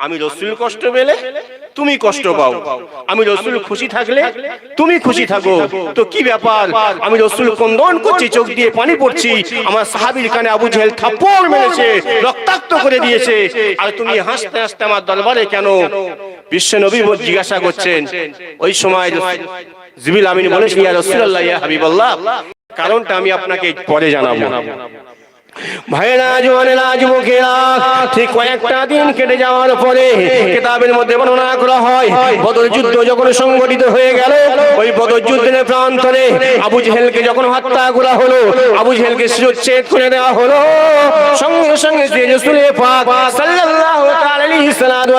আমি রসুল কষ্ট পেলে তুমি কষ্ট পাও। আমি রসুল খুশি থাকলে তুমি খুশি থাকো। তো কি ব্যাপার? আমি রসুল কন্দন করছি, চোখ দিয়ে পানি পড়ছি। আমার সাহাবির কানে আবু জেহেল থাপ্পড় মেরেছে, রক্তাক্ত করে দিয়েছে। আর তুমি হাসতে হাসতে আমার দরবারে কেন? বিশ্ব নবী জিজ্ঞাসা করছেন। ওই সময় জিবিল আমিন বলেছি ইয়া রাসূলুল্লাহ, ইয়া হাবিবাল্লাহ। কারণটা আমি আপনাকে পরে জানাব। ভাইরা জোয়ানেরা যুবকেরা ঠিক কয়েকটা দিন কেটে যাওয়ার পরে কিতাবের মধ্যে বর্ণনা করা হয় বদর যুদ্ধ যখন সংগঠিত হয়ে গেল ওই বদর যুদ্ধের প্রান্তরে আবু জেহেলকে যখন হত্যা করা হলো আবু জেহেলকে শিরোচ্ছেদ করে দেওয়া হলো। সঙ্গে সঙ্গে যে রাসূলে পাক সাল্লাল্লাহু আলাইহি সাল্লাতু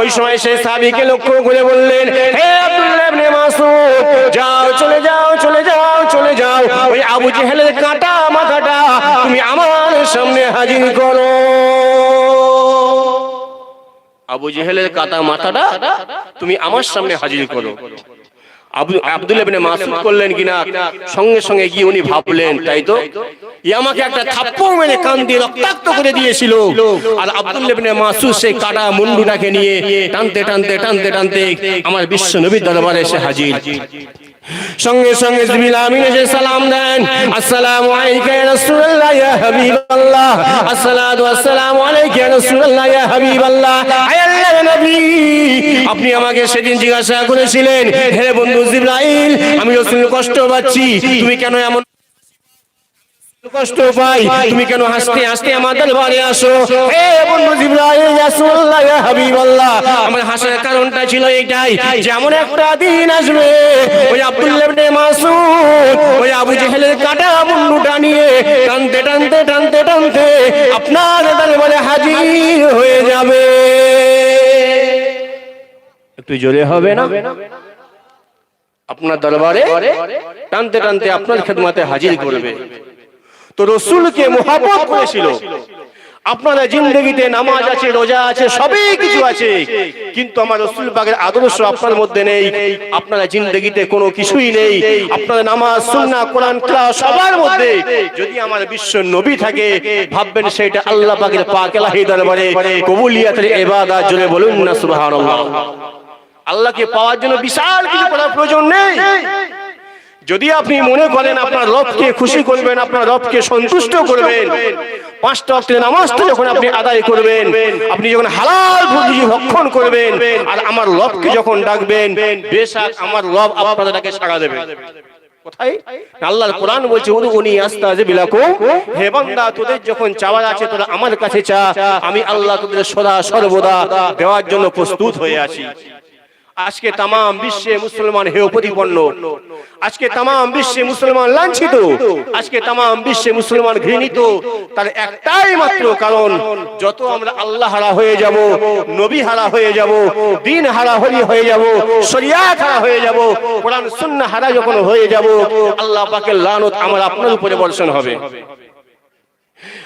ওই সময় সেই সাহাবীকে লক্ষ্য করে বললেন হে আব্দুল্লাহ ইবনে মাসউদ যাও চলে যাও চলে যাও চলে যাও। ওই আবু জেহেলের কাটা আমার সামনে হাজির করো। আবু জেহেলের কাটা মাথাটা তুমি আমার সামনে হাজির করো। আব্দুল ইবনে মাসুদ করলেন কিনা? সঙ্গে সঙ্গে গিয়ে উনি ভাবলেন, তাই তো? আমাকে একটা থাপ্পড় মেরে কান দিয়ে রক্তাক্ত করে দিয়েছিল। আর আব্দুল ইবনে মাসুদ সেই কাটা মুন্ডুটাকে নিয়ে টানতে টানতে টানতে টানতে আমার বিশ্ব নবীর দরবারে এসে হাজির। সঙ্গে সঙ্গে আমিন এসে সালাম দেন। আসসালামু আলাইকা ইয়া রাসূলুল্লাহ ইয়া হাবিবাল্লাহ। আসসালাতু ওয়াসসালামু আলাইকা ইয়া রাসূলুল্লাহ ইয়া হাবিবাল্লাহ। আয় আল্লাহর নবী আপনি আমাকে সেদিন জিজ্ঞাসা করেছিলেন হে বন্ধু জিবরাইল আমি রাসূলের কষ্ট পাচ্ছি তুমি কেন এমন কষ্ট পাই। তুমি কেন হাসতে হাসতে আসো? বন্ধু জিবরাইল, রাসূলুল্লাহ হাবিবাল্লাহ। আমার হাসার কারণটা ছিল এটাই যেমন একটা দিন আসবে, ওই আব্দুল্লাহ ইবনে ওই আবু জেহেলের কাটা মুন্ডুটা নিয়ে টানতে টানতে টানতে টানতে আপনার দরবারে হাজির হয়ে যাবে। একটু জোরে হবে না? আপনার দরবারে টানতে টানতে আপনার খেদমাতে হাজির করবে। তো রসুলকে মোহাবত করেছিল। আপনারা জিন্দগিতে নামাজ আছে, রোজা আছে, সবই কিছু আছে। কিন্তু আমার রসুল বাগের আদর্শ আপনার মধ্যে নেই। আপনারা জিন্দগিতে কোনো কিছুই নেই। আপনারা নামাজ সুন্না কোরআন সবার মধ্যে। যদি আমার বিশ্ব নবী থাকে, ভাববেন সেটা আল্লাহ পাকের পাক এলাহি দরবারে, কবুলিয়াতের ইবাদত জুড়ে বলুন না, সুবহানাল্লাহ। আল্লাহকে পাওয়ার জন্য বিশাল কিছু করার প্রয়োজন নেই। যদি আপনি মনে করেন আপনার রবকে খুশি করবেন, আপনার রবকে সন্তুষ্ট করবেন, পাঁচটা যখন আপনি আদায় করবেন, আপনি যখন হালাল করবেন, আর আমার যখন ডাকবেন আমার রব আল্লাহর কোরআন বলছে উনি আস্তাজে বিলাকুম হে বান্দা, তোদের যখন চাওয়ার আছে, তোরা আমার কাছে চা। আমি আল্লাহ তোদের সদা সর্বদা দেওয়ার জন্য প্রস্তুত হয়ে আছি। আজকে তাম বিশ্বে মুসলমান হেয় প্রতিপন্ন আজকে তাম বিশ্বে মুসলমান লাঞ্ছিত। আজকে তাম বিশ্বে মুসলমান ঘৃণিত। তার একটাই মাত্র কারণ যত আমরা আল্লাহ হারা হয়ে যাব নবী হারা হয়ে যাব দিন হারা হলি হয়ে যাব শরিয়াত হারা হয়ে যাব কোরআন সুন্নাহ হারা যখন হয়ে যাব আল্লাহ পাকের লানত আমার আপনার উপরে বর্ষণ হবে।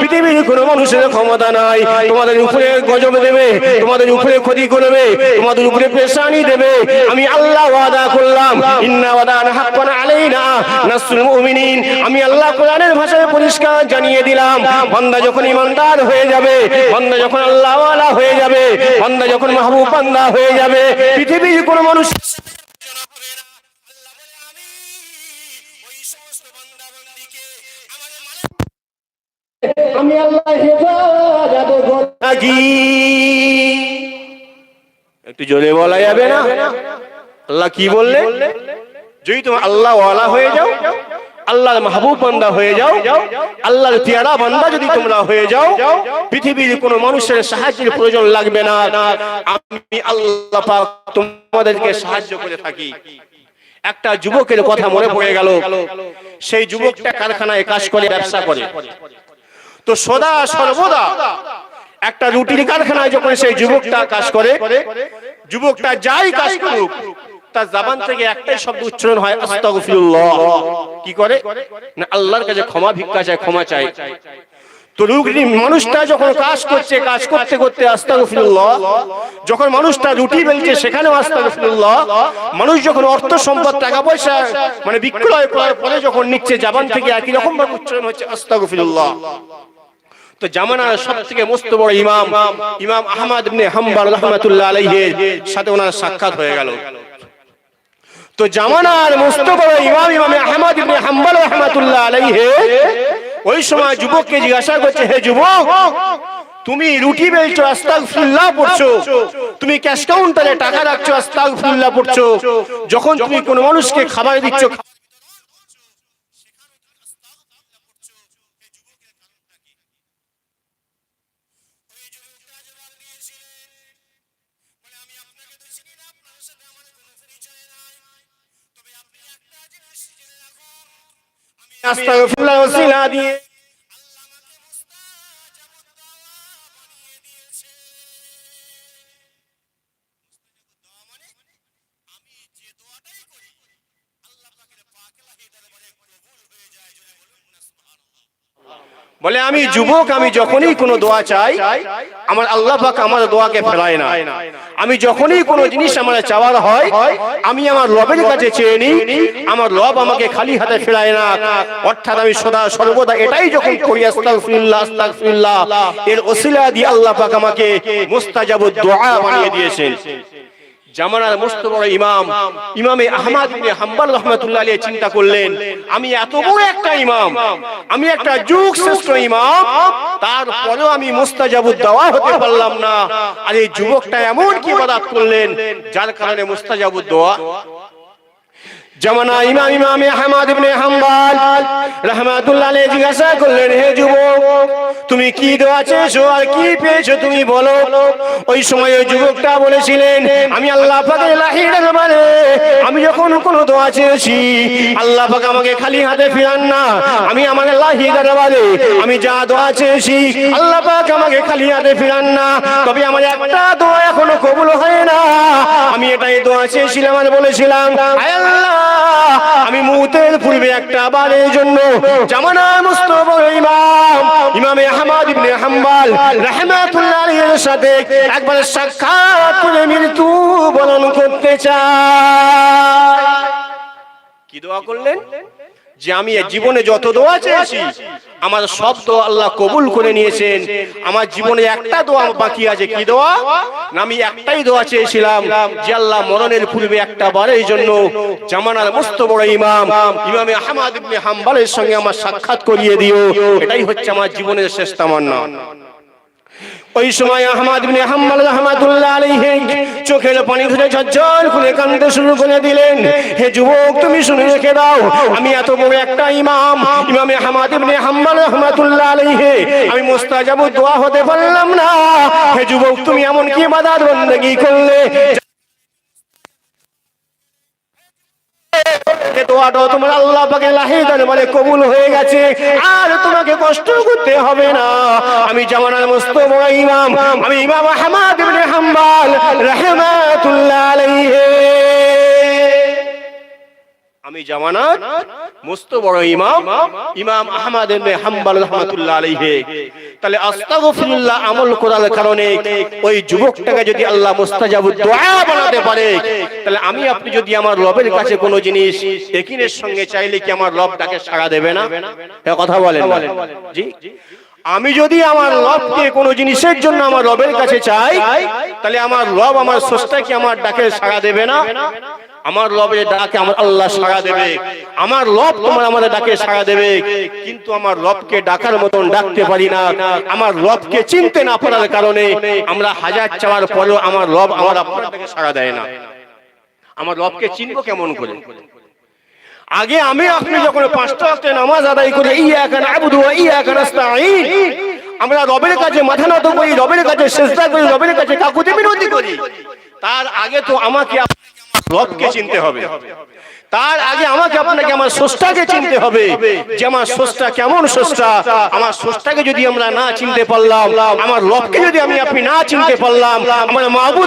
পৃথিবীর কোনো মানুষের ক্ষমতা নাই। তোমাদের উপরে গজব দেবে, তোমাদের উপরে ক্ষতি করবে, তোমাদের উপরে পেশানি দেবে। আমি আল্লাহ ওয়াদা করলাম, ইন্না ওয়াদান হাক্কান আলাইনা, নাসরুল মুমিনিন। আমি আল্লাহ কোরআনের ভাষায় পরিষ্কার জানিয়ে দিলাম, বান্দা যখন ইমানদার হয়ে যাবে, বান্দা যখন আল্লাহওয়ালা হয়ে যাবে, বান্দা যখন মাহবুব বান্দা হয়ে যাবে, পৃথিবীর কোনো মানুষ আমি আল্লাহ একটু জোরে বলা যাবে না? আল্লাহ কি বললে? যদি তুমি আল্লাহ ওয়ালা হয়ে যাও, আল্লাহর মাহবুব বান্দা হয়ে যাও, আল্লাহর পেয়ারা বান্দা যদি তোমরা হয়ে যাও, পৃথিবীর কোনো মানুষের সাহায্যের প্রয়োজন লাগবে না। আমি আল্লাহ পাক তোমাদেরকে সাহায্য করে থাকি। একটা যুবকের কথা মনে পড়ে গেল। সেই যুবকটা কারখানায় কাজ করে, ব্যবসা করে। তো সদা সর্বদা একটা রুটির কারখানায় যখন সেই যুবকটা কাজ করে, যুবকটা যাই কাজ করুক, তার জাবান থেকে একটাই শব্দ উচ্চারণ হয়, আস্তাগফিরুল্লাহ। কি করে? না, আল্লাহর কাছে ক্ষমা ভিক্ষা চায়, ক্ষমা তো মানুষটা যখন কাজ করছে, কাজ করতে করতে আস্তাগফিরুল্লাহ, যখন মানুষটা রুটি বেলছে, সেখানেও আস্তাগফিরুল্লাহ। মানুষ যখন অর্থ সম্পদ, টাকা পয়সা মানে বিক্রয় করার পরে যখন নিচ্ছে, জাবান থেকে একই রকম উচ্চারণ হচ্ছে, আস্তাগফিরুল্লাহ। তো জামানার সব থেকে মস্ত বড় ইমাম ইমাম আহমদ ইবনে হাম্বল রহমাতুল্লাহ আলাইহির সাথে ওনার সাক্ষাৎ হয়ে গেল। তো জামানার মস্ত বড় ইমাম ইমাম আহমদ ইবনে হাম্বল রহমাতুল্লাহ আলাইহি ওই সময় যুবককে জিজ্ঞাসা করছে হে যুবক তুমি রুটি বেলছো আস্তাগফিরুল্লাহ পড়ছো তুমি ক্যাশ কাউন্টারে টাকা রাখছো আস্তাগফিরুল্লাহ পড়ছো যখন তুমি কোনো মানুষকে খাবার দিচ্ছ আস্তাগফিরুল্লাহ ওসিলা দিয়ে বলে আমি যুবক আমি যখনই কোনো দোয়া চাই আমার আল্লাহ পাক আমার দোয়াকে ফেরায় না। আমি যখনই কোনো জিনিস আমার চাওয়ার হয় আমি আমার রবের কাছে চেয়ে নিই আমার রব আমাকে খালি হাতে ফেরায় না। অর্থাৎ আমি সদা সর্বদা এটাই যখন করি আস্তাগফিরুল্লাহ আস্তাগফিরুল্লাহ। এর ওসিলা দিয়ে আল্লাহ পাক আমাকে মুস্তাজাবুদ দোয়া বানিয়ে দিয়েছেন। জামানার মস্ত বড় ইমাম। ইমামে। আহমদ ইবনে হাম্বল রহমাতুল্লাহ আলাইহি চিন্তা করলেন আমি এত বড় একটা ইমাম আমি একটা যুগ শ্রেষ্ঠ ইমাম তারপরেও আমি মুস্তাজাবুদ দাওয়া হতে পারলাম না। আর এই যুবকটা এমন কি বাদাত করলেন যার কারণে মুস্তাজাবুদ দোয়া জামানা ইমাম ইমামে আহমদ ইবনে হাম্বল রহমাতুল্লাহ আলাইহি জিজ্ঞাসা করলেন, হে যুবক, তুমি কি দোয়া চেয়েছো আর কি পেয়েছ তুমি বলো? ওই সময় ওই যুবকটা বলেছিলেন, আমি আল্লাহ পাকের লাহি দরবারে আমি যখন কোনো দোয়া চেয়েছি, আল্লাহ পাক আমাকে খালি হাতে ফিরান না, আমি আমার লাহি দরবারে আমি যা দোয়া চেয়েছি, আল্লাহ পাক আমাকে খালি হাতে ফিরান না, তবে আমার একটা দোয়া এখনও কবুল হয় না। আমি এটাই দোয়া চেয়েছিলাম আর বলেছিলাম আল্লাহ আমি মুহূর্তের পূর্বে একটা বারের জন্য জামানার মুস্তফা ইমাম ইমাম আহমদ ইবনে হাম্বল রাহমাতুল্লাহ আলাইহির সাথে একবার সাক্ষাৎ করে মৃত্যু বরণ করতে চাই। কি দোয়া করলেন? যে আমি জীবনে যত দোয়া চেয়েছি আমার সব দোয়া আল্লাহ কবুল করে নিয়েছেন। আমার জীবনে একটা দোয়া বাকি আছে কি দোয়া? আমি একটাই দোয়া চেয়েছিলাম যে আল্লাহ মরণের পূর্বে একটা বারের জন্য জামানার মস্ত বড় ইমাম। ইমামে আহমদ ইবনে হাম্বলের সঙ্গে আমার সাক্ষাৎ করিয়ে দিও। এটাই হচ্ছে আমার জীবনের শেষ তামান্না। ওই সময় আহমাদ বিন হাম্মাল রহমাতুল্লাহ আলাইহি চোখের পানি ধরে ঝরঝর করে কাঁদতে শুরু করে দিলেন। হে যুবক, তুমি শুনে রেখে দাও, আমি এত বড় একটা ইমাম। ইমাম আহমাদ বিন হাম্মাল রহমাতুল্লাহ আলাইহি। আমি মুস্তাজাব দোয়া হতে পারলাম না। হে যুবক, তুমি এমন কি ইবাদত বন্দেগি করলে? তোমার আল্লাহ পাকে লাহিদান মানে কবুল হয়ে গেছে। আর তোমাকে কষ্ট করতে হবে না। আমি জামানার মস্ত ইমাম আমি ইমাম আহমদ ইবনে হাম্বাল রাহমাতুল্লাহ আলাইহি। আমি জামানার মস্ত বড় ইমাম ইমাম আহমদ ইবনে হাম্বল রাহমাতুল্লাহ আলাইহি। তাহলে আস্তাগফিরুল্লাহ আমল করার কারণে ওই যুবকটাকে যদি আল্লাহ মুস্তাজাবুদ দোয়া বানাতে পারে, তাহলে আমি, আপনি যদি আমার রবের কাছে কোনো জিনিস একিনের সঙ্গে চাইলে কি আমার রব তাকে সাড়া দেবে না? কথা বলেন জি। আমি যদি আমার রবকে কোনো জিনিসের জন্য আমার রবের কাছে চাই, তাহলে আমার রব আমার স্রষ্টাকে আমার ডাকে সাড়া দেবে না? আমার রবের ডাকে আমার আল্লাহ সাড়া দেবে। আমার রব তোমার আমাদের ডাকে সাড়া দেবে। কিন্তু আমার রবকে ডাকার মতন ডাকতে পারি না। আমার রবকে চিনতে না পারার কারণে আমরা হাজার চাওয়ার পরেও আমার রব আমার আপনার সাড়া দেয় না। আমার রবকে চিনবো কেমন করে? আগে আমি আপনি যখন পাঁচটা ওয়াক্তে নামাজ আদায় করি, ইয়াকা নাবুদু ওয়া ইয়াকা নাস্তাঈন আমরা রবের কাছে মাথা নত করি, রবের কাছে সেজদা করি, রবের কাছে কাকুতি মিনতি করি। তার আগে তো আমাকে রবকে চিনতে হবে। তার আগে আমাকে আপনাকে আমার স্রষ্টাকে চিনতে হবে যে আমার স্রষ্টা কেমন স্রষ্টা। আমার স্রষ্টাকে যদি আমরা না চিনতে পারলাম, আমার রবকে যদি আমি আপনি না চিনতে পারলাম, আমার মাহবুব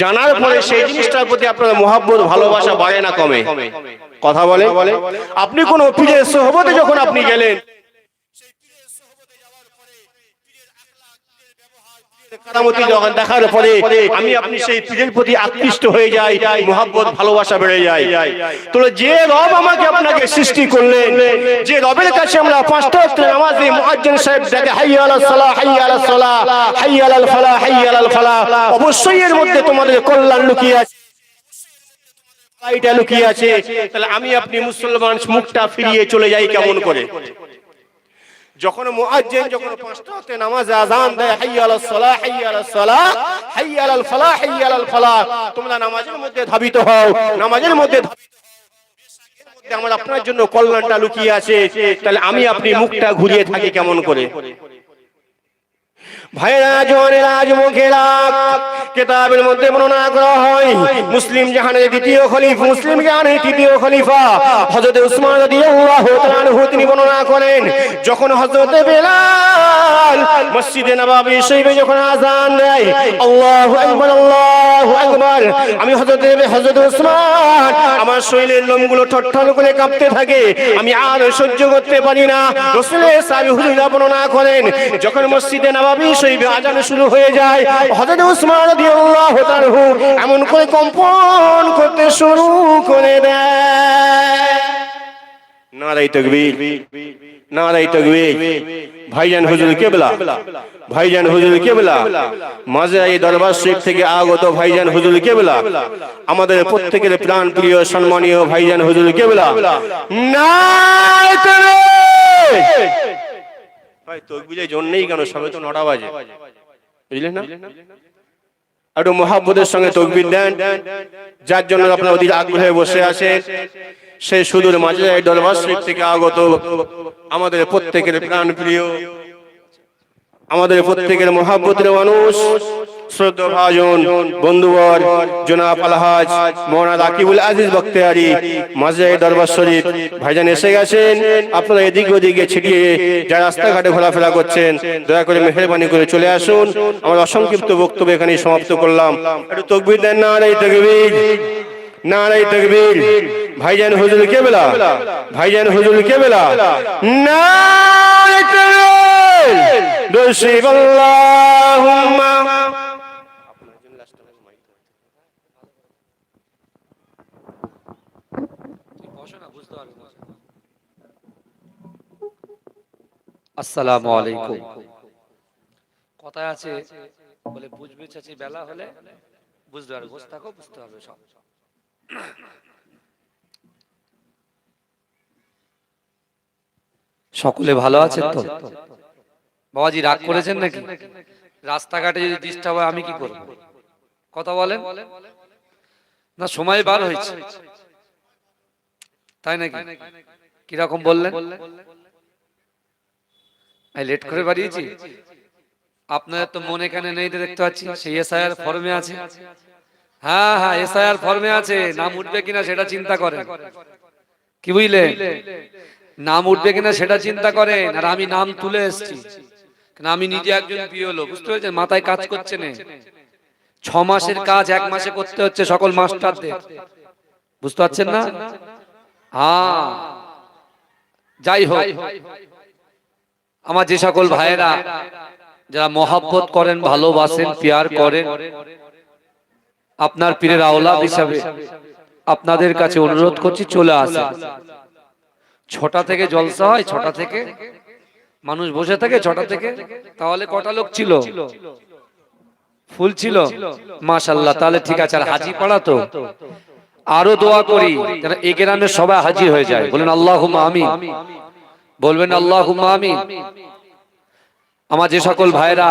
জানার পরে সেই জিনিসটার প্রতি আপনার মহাব্বত, ভালোবাসা বাড়ে না কমে। কথা বলে? আপনি কোন পীরের সোহবতে যখন আপনি গেলেন কারামতি যখন দেখার আমি আপনি সেই পীরের প্রতি আকৃষ্ট হয়ে যাই, মহাব্বত, ভালোবাসা বেড়ে যায়। যে রব আমাকে আপনাকে সৃষ্টি যে রবের কাছে আমরা পাঁচটা সাহেব হাইয়া সালাহ হাইয়া সালাহ, হাইয়া ফালাহ হাইয়া ফালাহ। অবশ্যই এর মধ্যে তোমাদের কল্যাণ লুকিয়ে আছে। লুকিয়ে আছে। তাহলে আমি আপনি মুসলমান মুখটা ফিরিয়ে চলে যাই কেমন করে? যখন মুআজ্জিন যখন পাঁচটা ওয়াক্তে নামাজ আযান দেয় হাইয়া আলাস সালাহ হাইয়া আলাস সালাহ হাইয়া আলাল ফালাহ হাইয়া আলাল ফালাহ, তোমরা নামাজের মধ্যে ধাবিত হও, নামাজের মধ্যে ধাবিত হও। আমার আপনার জন্য কল্যাণটা লুকিয়ে আছে তাহলে আমি আপনি মুখটা ঘুরিয়ে থাকি কেমন করে ভাইরা আজ মুখেরা কেতাবের মধ্যে বর্ণনা করা হয়, মুসলিম জাহানের দ্বিতীয় খলিফা, মুসলিম জাহানের তৃতীয় খলিফা, হযরত উসমান রাদিয়াল্লাহু তাআলা তিনি বর্ণনা করেন, যখন হযরত বেলাল মসজিদে নববী শরীফে যখন আযান দেয়, আল্লাহু আকবার, আল্লাহু আকবার আমি হযরত হযরত উসমান আমার শরীরের লোমগুলো ঠট্টল করে কাঁপতে থাকে। আমি আর সহ্য করতে পারি না। রাসূলের সাহাবী হুজুরা বর্ণনা করেন, যখন মসজিদে নববী শরীফে আজান শুরু হয়ে যায়, হযরত উসমান রাদিয়াল্লাহু তাআলা এমন করে কম্পন করতে শুরু করে দেয়। নারাই তকবীর। নারাই তকবীর। ভাইজান হুজুর কেবলা। ভাইজান হুজুর কেবলা। মাঝে এই দরবার শরীফ থেকে আগত ভাইজান হুজুর কেবলা। আমাদের প্রত্যেকের প্রাণ প্রিয় সম্মানীয় ভাইজান হুজুর কেবলা। ভাই তকবীরের জন্যই কেন সবে তো নটা বাজে? বুঝলেন না? একটু মহাব্বতের সঙ্গে তকবির দেন। যার জন্য আপনার অধীর আগ্রহে বসে আছে সেই সুদূর মাঝে এই দরবার শরীফ থেকে আগত আমাদের প্রত্যেকের প্রাণ প্রিয় আমাদের প্রত্যেকের মহাব্বতের মানুষ দরবার শরীফ। ভাইজান এসে গেছেন, আপনারা এদিক ওদিকে ছিটিয়ে যা রাস্তাঘাটে করছেন, দয়া করে মেহরবানি করে চলে আসুন। আমার অসংক্ষিপ্ত বক্তব্য এখানে সমাপ্ত করলাম। তকবির দেন না তকবির। নারাই তকবীর। ভাইজান হুজুর কেবলা। ভাইজান হুজুর দশিব আল্লাহুম্মা আসসালামু আলাইকুম। কথায় আছে, বলে বুঝবে চাচি বেলা হলে বুঝতে পারবে বুঝতে পারবে সব। সকলে ভালো আছেন তো? বাবাজি রাগ করেছেন নাকি? রাস্তাঘাটে যদি ডিস্টার্ব হয় আমি কি করব? কথা বলেন। না সময় বার হয়েছে। তাই নাকি? কীরকম বললেন? লেট করে বাড়িয়েছি। আপনাদের তো মনে কেন নেই দেখতে পাচ্ছি। সেই এসআইআর ফর্মে আছে। হ্যাঁ হ্যাঁ এসআইআর ফর্মে আছে, নাম উঠবে কিনা সেটা চিন্তা করেন। কি বুঝলে? নাম উঠবে কিনা সেটা চিন্তা করেন, আর আমি নাম তুলে এসেছি। আমি নিজে একজন পিও লোক, বুঝতে পেরেছেন? মাথায় কাজ করছে না। ছ মাসের কাজ, এক মাসে করতে হচ্ছে সকল মাস্টারদের। বুঝতে পারছেন না? হ্যাঁ। যাই হোক, আমার যে সকল ভাইয়েরা, যারা মহাব্বত করেন, ভালোবাসেন, পিয়ার করেন আপনার পীরের আওলাদ হিসাবে আপনাদের কাছে অনুরোধ করছি, চলে আসেন। ছটা থেকে জলসা হয়, ছটা থেকে মানুষ বসে থাকে, ছটা থেকে। তাহলে কটা লোক ছিল? ফুল ছিল? মাশাল্লাহ তাহলে ঠিক আছে, আর হাজি পাড়া তো। আরও দোয়া করি, যেন এ গ্রামের সবাই হাজির হয়ে যায়। বলেন আল্লাহ আমি বলবেন আল্লাহ আমি আমার যে সকল ভাইরা